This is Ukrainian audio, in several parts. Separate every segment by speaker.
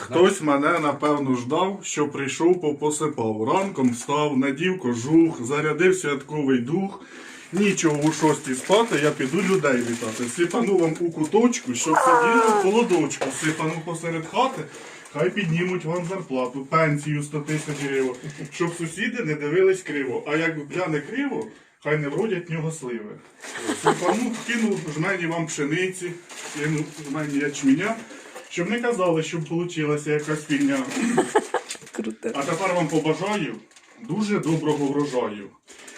Speaker 1: Хтось мене напевно ждав, що прийшов попосипав. Ранком встав, надів кожух, зарядив святковий дух. Нічого у шостій спати, я піду людей вітати. Сипану вам у куточку, щоб сиділи в холодочку. Сипану посеред хати, хай піднімуть вам зарплату, пенсію 100 тисяч гривень, щоб сусіди не дивились криво. А як гляне криво, хай не вродять нього сливи. Сипану кинув жмені вам пшениці, кинув жмені ячменя, щоб не казали, щоб вийшла якась фільня.
Speaker 2: Круто.
Speaker 1: А тепер вам побажаю дуже доброго врожаю.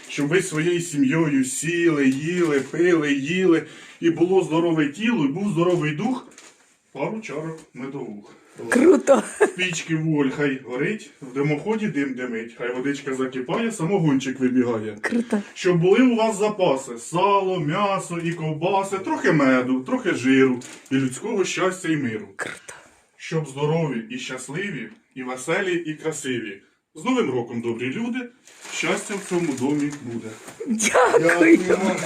Speaker 1: Щоб ви своєю сім'єю сіли, їли, пили, їли, і було здорове тіло, і був здоровий дух. Пару чарок медовух.
Speaker 2: Круто.
Speaker 1: Пічки вуголь хай горить, в димоході дим димить, хай водичка закипає, самогончик вибігає.
Speaker 2: Круто.
Speaker 1: Щоб були у вас запаси сало, м'ясо і ковбаси, трохи меду, трохи жиру, і людського щастя і миру.
Speaker 2: Круто.
Speaker 1: Щоб здорові і щасливі, і веселі, і красиві. З Новим роком, добрі люди, щастя в цьому домі буде.
Speaker 2: Дякуємо.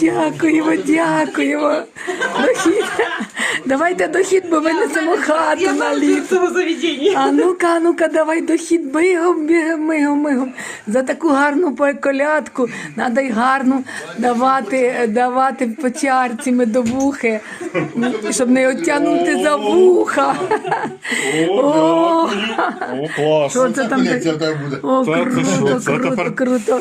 Speaker 2: Дякуємо, дякуємо. Дохід. Давайте дохід, бо ми несемо хату на. А ну-ка, а ну-ка, давай дохід, бігом, бігом, мигом, мигом. За таку гарну колядку треба й гарну давати, давати по чарці медовухи, щоб не оттягнути за вуха.
Speaker 1: О, клас!
Speaker 2: Що це там. О, круто, круто, круто.